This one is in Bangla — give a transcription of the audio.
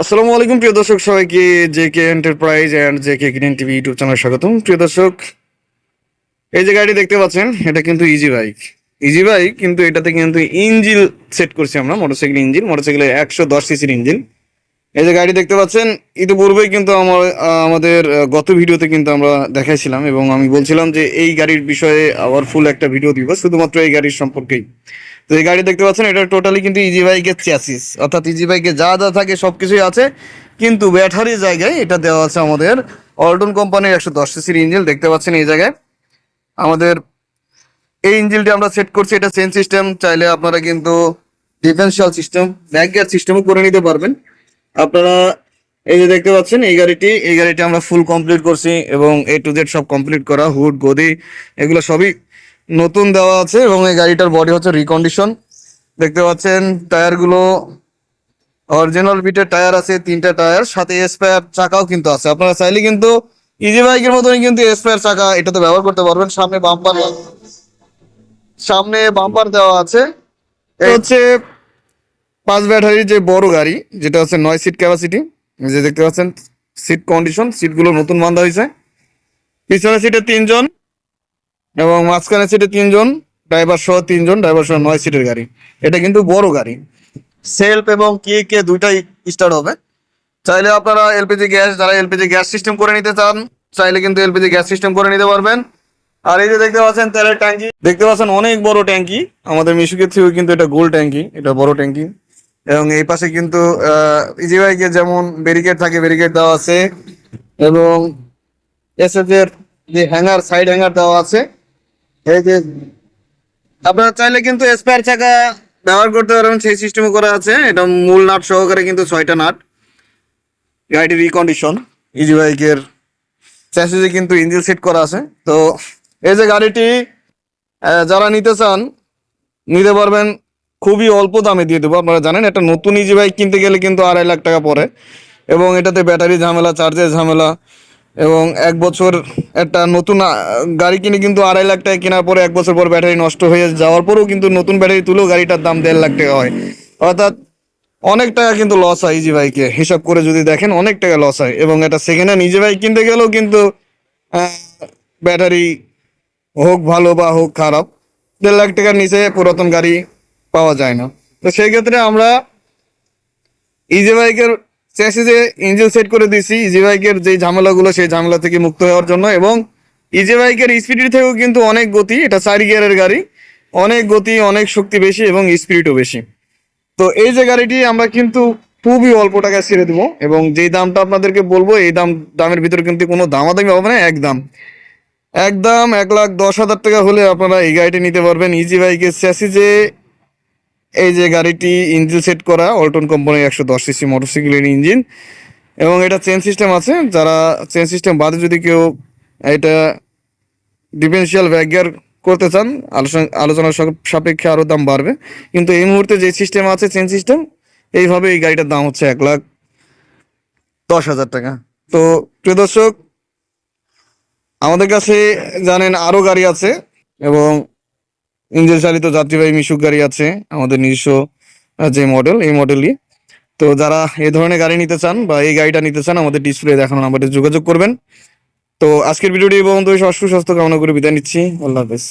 আসসালামু আলাইকুম, প্রিয় দর্শক, সবাইকে J K enterprise and J K green TV YouTube চ্যানেলে স্বাগতম। প্রিয় দর্শক, এই যে গাড়ি দেখতে পাচ্ছেন, এটা কিন্তু ইজি বাইক ইজি বাইক কিন্তু এটাতে কিন্তু ইঞ্জিন সেট করছি আমরা, মোটরসাইকেল ইঞ্জিন মোটরসাইকেলের একশো দশ সিসির ইঞ্জিন। এই যে গাড়ি দেখতে পাচ্ছেন, ইতিপূর্বেই কিন্তু আমার, আমাদের গত ভিডিওতে কিন্তু আমরা দেখাইছিলাম এবং আমি বলছিলাম যে এই গাড়ির বিষয়ে আবার ফুল একটা ভিডিও দিব, শুধুমাত্র এই গাড়ির সম্পর্কেই। তো এই গাড়ি দেখতে পাচ্ছেন, এটা টোটালি কিন্তু ইজি বাইকের চ্যাসিস অর্থাৎ ইজি বাইকে যা যা থাকে সব কিছুই আছে, কিন্তু ব্যাটারির জায়গায় এটা দেওয়া আছে আমাদের অল্টন কোম্পানির একশো দশ সিসির ইঞ্জিন দেখতে পাচ্ছেন এই জায়গায়। আমাদের এই ইঞ্জিনটি আমরা সেট করছি, এটা সেন সিস্টেম চাইলে আপনারা কিন্তু ডিফেন্সিয়াল সিস্টেম ব্যাক গিয়ার সিস্টেমও করে নিতে পারবেন। আপনারা এই যে দেখতে পাচ্ছেন, এই গাড়িটি এই গাড়িটি আমরা ফুল কমপ্লিট করছি এবং এ টু জেড সব কমপ্লিট করা হুড গদি, এগুলো সবই নতুন দেওয়া আছে এবং এই গাড়িটার বডি হচ্ছে রিকন্ডিশন দেখতে পাচ্ছেন টায়ারগুলো অরিজিনাল বিটের টায়ার আছে তিনটা টায়ার সাথে স্পেয়ার চাকাও কিন্তু আছে। আপনারা চাইলে কিন্তু ইজি বাইকের মতনই কিন্তু স্পেয়ার চাকা এটাতে ব্যবহার করতে পারবেন। সামনে বাম্পার সামনে বাম্পার দেওয়া আছে। হচ্ছে পাঁচ ব্যাটারির যে বড় গাড়ি যেটা হচ্ছে নয় সিট ক্যাপাসিটি যে দেখতে পাচ্ছেন সিট কন্ডিশন সিটগুলো নতুন বান্ধা হয়েছে। পিছনে সিটে তিনজন। এবং মাঝখানে সিটে তিনজন ড্রাইভার সহ তিনজন ড্রাইভার সহ নয় সিটের গাড়ি। এটা কিন্তু বড় গাড়ি। সেলফ এবং কে কে দুইটাই স্টার্ট হবে। চাইলে আপনারা এলপিজি গ্যাস যারা এলপিজি গ্যাস সিস্টেম করে নিতে চান, চাইলে কিন্তু এলপিজি গ্যাস সিস্টেম করে নিতে পারবেন। আর এই যে দেখতে পাচ্ছেন, তেলের ট্যাঙ্কি। দেখতে পাচ্ছেন, অনেক বড় ট্যাঙ্কি। আমাদের মিশুকে থেকেও কিন্তু এটা গোল ট্যাঙ্কি, এটা বড় ট্যাঙ্কি। এবং এই পাশে কিন্তু ইজি বাইকে যেমন ব্যারিকেড থাকে ব্যারিকেড দেওয়া আছে। এবং এসএফ এর যে হ্যাঙ্গার সাইড হ্যাঙ্গার দেওয়া আছে। আপনারা চাইলে কিন্তু স্পেয়ার চাকা ব্যবহার করতে পারবেন সেই সিস্টেমে করা আছে। এটা মূল নাট সহকারে কিন্তু ছয়টা নাট। গাড়িটির রিকন্ডিশন ইজি বাইকের চ্যাসিসে কিন্তু ইঞ্জিন সেট করা আছে। তো এই যে গাড়িটি যারা নিতে চান, নিতে পারবেন, খুবই অল্প দামে দিয়ে দেবো, আপনারা জানেন, একটা নতুন ইজি বাইক কিনতে গেলে কিন্তু আড়াই লাখ টাকা পড়ে। এবং এটাতে ব্যাটারি ঝামেলা চার্জের ঝামেলা এবং এক বছর একটা নতুন গাড়ি কিনে কিন্তু আড়াই লাখ টাকা কেনার পরে এক বছর পর ব্যাটারি নষ্ট হয়ে যাওয়ার পরেও কিন্তু নতুন ব্যাটারি তুলেও গাড়িটার দাম দেড় লাখ টাকা হয়। অর্থাৎ অনেক টাকা কিন্তু লস হয় ইজি বাইকে হিসাব করে যদি দেখেন, অনেক টাকা লস হয় এবং একটা সেকেন্ড হ্যান্ড ইজি বাইক কিনতে গেলেও কিন্তু ব্যাটারি হোক ভালো বা হোক খারাপ, দেড় লাখ টাকার নিচে পুরাতন গাড়ি পাওয়া যায় না। তো সেই ক্ষেত্রে আমরা ইজি বাইকের চ্যাসিসে ইঞ্জিন সেট করে দিয়েছি ইজি বাইকের যে ঝামেলাগুলো, সেই ঝামেলা থেকে মুক্ত হওয়ার জন্য। এবং ইজি বাইকের স্পিড থেকেও কিন্তু অনেক গতি, এটা চারি গিয়ারের গাড়ি, অনেক গতি, অনেক শক্তি বেশি এবং স্পিডও বেশি। তো এই যে গাড়িটি আমরা কিন্তু খুবই অল্প টাকায় ছেড়ে দেবো এবং যেই দামটা আপনাদেরকে বলব, এই দাম, দামের ভিতরে কিন্তু কোনো দামাদামি হবে না একদম একদম এক লাখ দশ হাজার টাকা হলে আপনারা এই গাড়িটি নিতে পারবেন। ইজি বাইকের চ্যাসিসে এই যে গাড়িটি ইঞ্জিন সেট করা অল্টন কোম্পানির একশো দশ সিসি মোটরসাইকেলের ইঞ্জিন। এবং এটা চেন সিস্টেম আছে, যারা চেন সিস্টেম বাদে যদি কেউ এটা ডিফেন্সিয়াল ব্যাগিয়ার করতে চান, আলোচনা আলোচনার সাপেক্ষে আরও দাম বাড়বে। কিন্তু এই মুহূর্তে যে সিস্টেম আছে চেন সিস্টেম এইভাবে এই গাড়িটার দাম হচ্ছে এক লাখ দশ হাজার টাকা। তো প্রিয় দর্শক, আমাদের কাছে জানেন আরও গাড়ি আছে এবং ইঞ্জিন চালিত যাত্রীবাহী মিশুক গাড়ি আছে, আমাদের নিজস্ব যে মডেল এই মডেলই তো যারা এই ধরনের গাড়ি নিতে চান বা এই গাড়িটা নিতে চান, আমাদের ডিসপ্লে দেখানো নাম্বারে যোগাযোগ করবেন। তো আজকের ভিডিওটি এই পর্যন্ত সুস্বাস্থ্য কামনা করে বিদায় নিচ্ছি। আল্লাহ হাফেজ।